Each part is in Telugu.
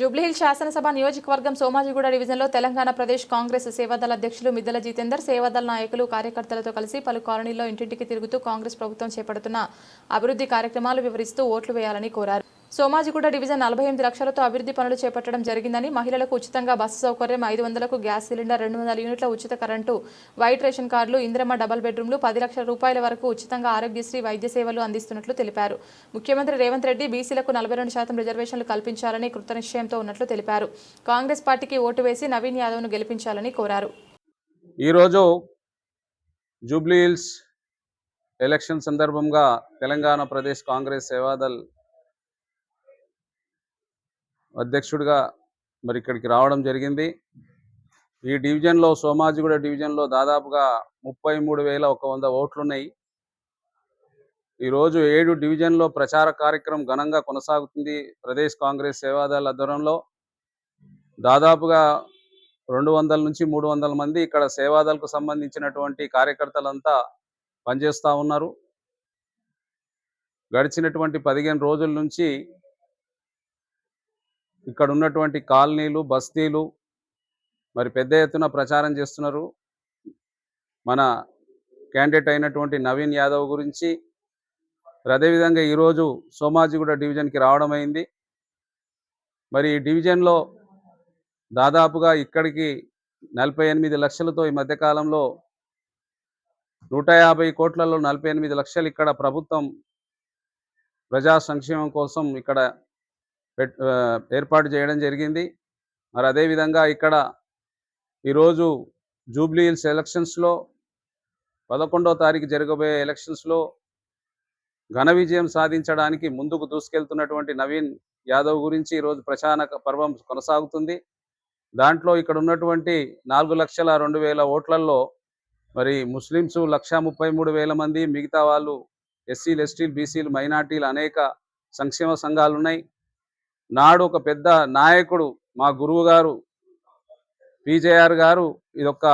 జూబ్లీహిల్ శాసనసభ నియోజకవర్గం సోమాజిగూడ డివిజన్లో తెలంగాణ ప్రదేశ్ కాంగ్రెస్ సేవాదళ అధ్యక్షులు మిద్దల జితేందర్ సేవాదళ నాయకులు కార్యకర్తలతో కలిసి పలు కాలనీల్లో ఇంటింటికి తిరుగుతూ కాంగ్రెస్ ప్రభుత్వం చేపడుతున్న అభివృద్ధి కార్యక్రమాలు వివరిస్తూ ఓట్లు వేయాలని కోరారు. సోమాజిగూడ డివిజన్ నలభై ఎనిమిది లక్షలతో అభివృద్ధి పనులు చేపట్టడం జరిగిందని మహిళలకు ఉచితంగా బస్సు సౌకర్యం ఐదు వందలకు గ్యాస్ సిలిండర్ రెండు వందల యూనిట్ల ఉచిత కరెంటు వైట్ రేషన్ కార్డులు ఇందిరమ్మ డబల్ బెడ్రూమ్లు పది లక్షల రూపాయల వరకు ఉచితంగా ఆరోగ్యశ్రీ వైద్య సేవలు అందిస్తున్నట్లు తెలిపారు. ముఖ్యమంత్రి రేవంత్ రెడ్డి బీసీలకు నలభై రెండు శాతం రిజర్వేషన్లు కల్పించాలని కృతనిశ్చయంతో ఉన్నట్లు తెలిపారు. కాంగ్రెస్ పార్టీకి ఓటు వేసి నవీన్ యాదవ్ను గెలిపించాలని కోరారు. ఈరోజు జూబ్లీ హిల్స్ ఎలక్షన్ సందర్భంగా తెలంగాణ ప్రదేశ్ కాంగ్రెస్ సేవాదల్ అధ్యక్షుడిగా మరి ఇక్కడికి రావడం జరిగింది. ఈ డివిజన్లో సోమాజిగూడ డివిజన్లో దాదాపుగా ముప్పై మూడు వేల ఒక వంద ఓట్లున్నాయి. ఈరోజు ఏడు డివిజన్లో ప్రచార కార్యక్రమం ఘనంగా కొనసాగుతుంది ప్రదేశ్ కాంగ్రెస్ సేవాదళ ఆధ్వర్యంలో. దాదాపుగా రెండు వందల నుంచి మూడు వందల మంది ఇక్కడ సేవాదళకు సంబంధించినటువంటి కార్యకర్తలంతా పనిచేస్తూ ఉన్నారు. గడిచినటువంటి పదిహేను రోజుల నుంచి ఇక్కడ ఉన్నటువంటి కాలనీలు బస్తీలు మరి పెద్ద ఎత్తున ప్రచారం చేస్తున్నారు. మన క్యాండిడేట్ అయినటువంటి నవీన్ యాదవ్ గురించి అదేవిధంగా ఈరోజు సోమాజిగూడ డివిజన్కి రావడం అయింది. మరి ఈ డివిజన్లో దాదాపుగా ఇక్కడికి నలభై ఎనిమిది లక్షలతో ఈ మధ్యకాలంలో నూట యాభై కోట్లలో నలభై ఎనిమిది లక్షలు ఇక్కడ ప్రభుత్వం ప్రజా సంక్షేమం కోసం ఇక్కడ ఏర్పాటు చేయడం జరిగింది. మరి అదేవిధంగా ఇక్కడ ఈరోజు జూబ్లీ హిల్స్ ఎలక్షన్స్లో పదకొండో తారీఖు జరగబోయే ఎలక్షన్స్లో ఘన విజయం సాధించడానికి ముందుకు దూసుకెళ్తున్నటువంటి నవీన్ యాదవ్ గురించి ఈరోజు ప్రచార పర్వం కొనసాగుతుంది. దాంట్లో ఇక్కడ ఉన్నటువంటి నాలుగు లక్షల రెండు వేల ఓట్లల్లో మరి ముస్లిమ్స్ లక్ష ముప్పై మూడు వేల మంది మిగతా వాళ్ళు ఎస్సీలు ఎస్టీలు బీసీలు మైనార్టీలు అనేక సంక్షేమ సంఘాలు ఉన్నాయి నాడు ఒక పెద్ద నాయకుడు మా గురువు గారు పీజేఆర్ గారు ఇదొక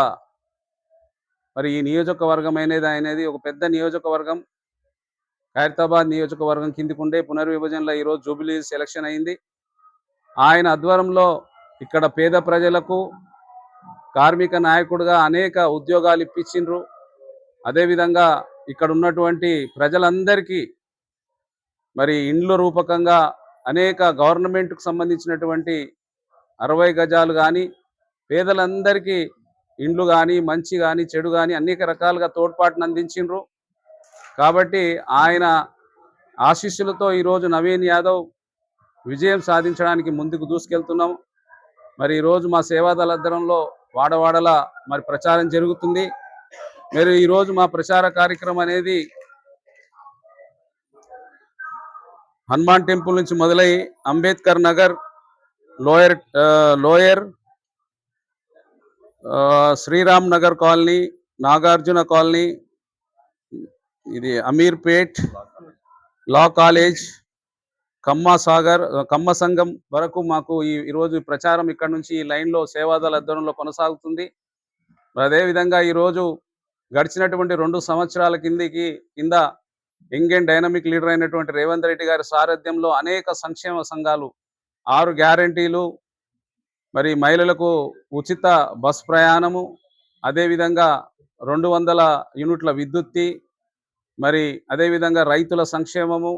మరి ఈ నియోజకవర్గం అనేది అనేది ఒక పెద్ద నియోజకవర్గం. ఖైరతాబాద్ నియోజకవర్గం కిందికుండే పునర్విభజనలో ఈరోజు జూబిలీ సెలక్షన్ అయింది. ఆయన ఆధ్వర్యంలో ఇక్కడ పేద ప్రజలకు కార్మిక నాయకుడుగా అనేక ఉద్యోగాలు ఇప్పించిండ్రు. అదేవిధంగా ఇక్కడ ఉన్నటువంటి ప్రజలందరికీ మరి ఇండ్ల రూపకంగా అనేక గవర్నమెంట్కు సంబంధించినటువంటి అరవై గజాలు కానీ పేదలందరికీ ఇండ్లు కానీ మంచి కానీ చెడు కానీ అనేక రకాలుగా తోడ్పాటును అందించిండ్రు. కాబట్టి ఆయన ఆశీస్సులతో ఈరోజు నవీన్ యాదవ్ విజయం సాధించడానికి ముందుకు దూసుకెళ్తున్నాం. మరి ఈరోజు మా సేవాదళ అద్దరంలో వాడవాడల మరి ప్రచారం జరుగుతుంది. మరి ఈరోజు మా ప్రచార కార్యక్రమం అనేది హనుమాన్ టెంపుల్ నుంచి మొదలై Ambedkar Nagar lower lower Sriram Nagar colony Nagarjuna colony ఇది అమీర్పేట్ లా కాలేజ్ కమ్మ సాగర్ కమ్మ సంఘం వరకు మాకు ఈ ఈరోజు ప్రచారం ఇక్కడ నుంచి ఈ లైన్లో సేవాదాల అధ్వర్యంలో కొనసాగుతుంది. అదేవిధంగా ఈరోజు గడిచినటువంటి రెండు సంవత్సరాల కిందికి కింద యంగ్ అండ్ డైనమిక్ లీడర్ అయినటువంటి రేవంత్ రెడ్డి గారి సారథ్యంలో అనేక సంక్షేమ సంఘాలు ఆరు గ్యారంటీలు మరి మహిళలకు ఉచిత బస్ ప్రయాణము అదేవిధంగా రెండు వందల యూనిట్ల విద్యుత్తి మరి అదేవిధంగా రైతుల సంక్షేమము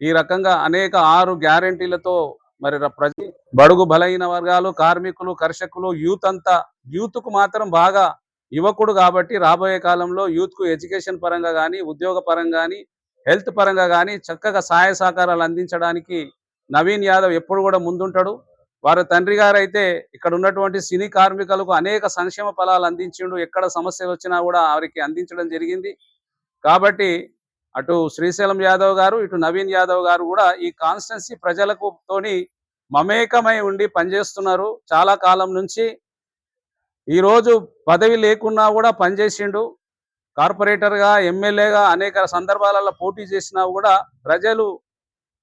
ఈ రకంగా అనేక ఆరు గ్యారంటీలతో మరి ప్రజ బడుగు బలహీన వర్గాలు కార్మికులు కర్షకులు యూత్ అంతా యూత్కు మాత్రం బాగా యువకుడు కాబట్టి రాబోయే కాలంలో యూత్కు ఎడ్యుకేషన్ పరంగా కానీ ఉద్యోగ పరంగా కానీ హెల్త్ పరంగా కానీ చక్కగా సహాయ సహకారాలు అందించడానికి నవీన్ యాదవ్ ఎప్పుడు కూడా ముందుంటాడు. వారి తండ్రి గారు అయితే ఇక్కడ ఉన్నటువంటి సినీ కార్మికులకు అనేక సంక్షేమ ఫలాలు అందించిండు. ఎక్కడ సమస్యలు వచ్చినా కూడా వారికి అందించడం జరిగింది. కాబట్టి అటు శ్రీశైలం యాదవ్ గారు ఇటు నవీన్ యాదవ్ గారు కూడా ఈ కాన్స్టెన్సీ ప్రజలకు తోని మమేకమై ఉండి పనిచేస్తున్నారు. చాలా కాలం నుంచి ఈరోజు పదవి లేకున్నా కూడా పనిచేసిండు కార్పొరేటర్గా ఎమ్మెల్యేగా అనేక సందర్భాలలో పోటీ చేసినా కూడా ప్రజలు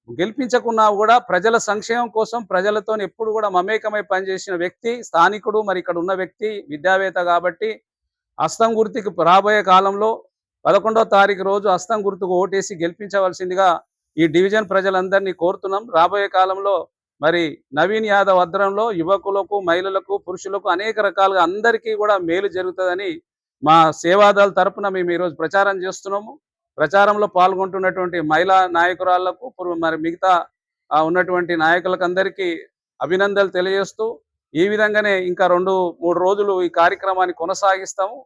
గెలిపించకున్నా కూడా ప్రజల సంక్షేమం కోసం ప్రజలతో ఎప్పుడు కూడా మమేకమై పనిచేసిన వ్యక్తి స్థానికుడు మరి ఇక్కడ ఉన్న వ్యక్తి విద్యావేత్త కాబట్టి అస్తం గుర్తుకి రాబోయే కాలంలో పదకొండో తారీఖు రోజు అస్తం గుర్తుకు ఓటేసి గెలిపించవలసిందిగా ఈ డివిజన్ ప్రజలందరినీ కోరుతున్నాం. రాబోయే కాలంలో మరి నవీన్ యాదవ్ అద్రంలో యువకులకు మహిళలకు పురుషులకు అనేక రకాలుగా అందరికీ కూడా మేలు జరుగుతుందని మా సేవాదళ తరపున మేము ఈరోజు ప్రచారం చేస్తున్నాము. ప్రచారంలో పాల్గొంటున్నటువంటి మహిళా నాయకురాళ్ళకు మరి మిగతా ఉన్నటువంటి నాయకులకందరికీ అభినందనలు తెలియజేస్తూ ఈ విధంగానే ఇంకా రెండు మూడు రోజులు ఈ కార్యక్రమాన్ని కొనసాగిస్తాము.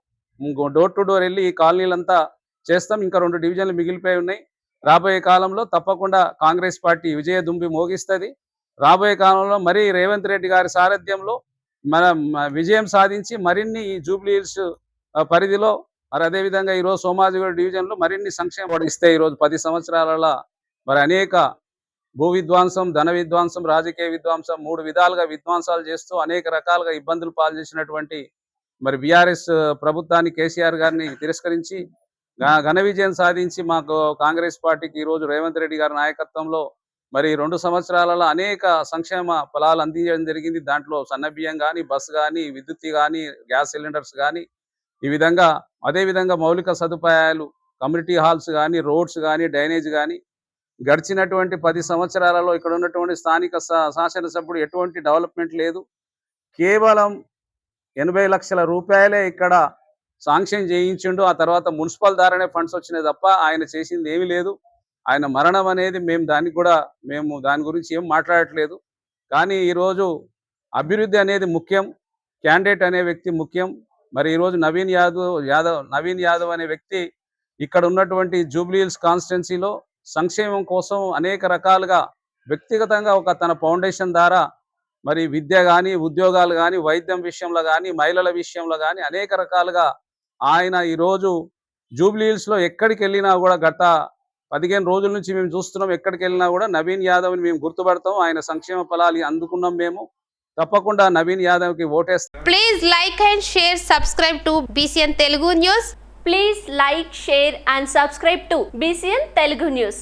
డోర్ టు డోర్ వెళ్ళి ఈ కాలనీలంతా చేస్తాం. ఇంకా రెండు డివిజన్లు మిగిలిపోయి ఉన్నాయి. రాబోయే కాలంలో తప్పకుండా కాంగ్రెస్ పార్టీ విజయ దుంబి మోగిస్తుంది. రాబోయే కాలంలో మరీ రేవంత్ రెడ్డి గారి సారథ్యంలో మన విజయం సాధించి మరిన్ని ఈ జూబ్లీ హిల్స్ పరిధిలో మరి అదేవిధంగా ఈరోజు సోమాజిగూడ డివిజన్లో మరిన్ని సంక్షేమ ఇస్తే ఈరోజు పది సంవత్సరాలలో మరి అనేక భూ విధ్వంసం ధన విధ్వంసం రాజకీయ విధ్వంసం మూడు విధాలుగా విధ్వంసాలు చేస్తూ అనేక రకాలుగా ఇబ్బందులు పాల్చేసినటువంటి మరి బీఆర్ఎస్ ప్రభుత్వాన్ని కేసీఆర్ గారిని తిరస్కరించి ఘన విజయం సాధించి మాకు కాంగ్రెస్ పార్టీకి ఈరోజు రేవంత్ రెడ్డి గారి నాయకత్వంలో మరి రెండు సంవత్సరాలలో అనేక సంక్షేమ ఫలాలు అందించడం జరిగింది. దాంట్లో సన్నబియ్యం కానీ బస్ కానీ విద్యుత్ కానీ గ్యాస్ సిలిండర్స్ కానీ ఈ విధంగా అదే విధంగా మౌలిక సదుపాయాలు కమ్యూనిటీ హాల్స్ కానీ రోడ్స్ కానీ డ్రైనేజ్ కానీ గడిచినటువంటి పది సంవత్సరాలలో ఇక్కడ ఉన్నటువంటి స్థానిక శాసనసభ్యుడు ఎటువంటి డెవలప్మెంట్ లేదు. కేవలం ఎనభై లక్షల రూపాయలే ఇక్కడ శాంక్షన్ చేయించిండు. ఆ తర్వాత మున్సిపల్ ద్వారానే ఫండ్స్ వచ్చినాయి తప్ప ఆయన చేసింది ఏమీ లేదు. ఆయన మరణం అనేది మేము దానికి కూడా మేము దాని గురించి ఏం మాట్లాడట్లేదు. కానీ ఈరోజు అభివృద్ధి అనేది ముఖ్యం. క్యాండిడేట్ అనే వ్యక్తి ముఖ్యం. మరి ఈరోజు నవీన్ యాదవ్ యాదవ్ నవీన్ యాదవ్ అనే వ్యక్తి ఇక్కడ ఉన్నటువంటి జూబ్లీహిల్స్ కాన్స్టిట్యున్సీలో సంక్షేమం కోసం అనేక రకాలుగా వ్యక్తిగతంగా ఒక తన ఫౌండేషన్ ద్వారా మరి విద్య కానీ ఉద్యోగాలు కానీ వైద్యం విషయంలో కానీ మహిళల విషయంలో కానీ అనేక రకాలుగా ఆయన ఈరోజు జూబ్లీహిల్స్లో ఎక్కడికి వెళ్ళినా కూడా గత పదిహేను రోజుల నుంచి మేము చూస్తున్నాం ఎక్కడికి వెళ్ళినా కూడా నవీన్ యాదవ్ని మేము గుర్తుపడతాం ఆయన సంక్షేమ ఫలాలు అందుకున్నాం మేము. తప్పకుండా నవీన్ యాదవ్కి ఓటేస్తాం please like and share subscribe to BCN Telugu news please like share and subscribe to BCN Telugu news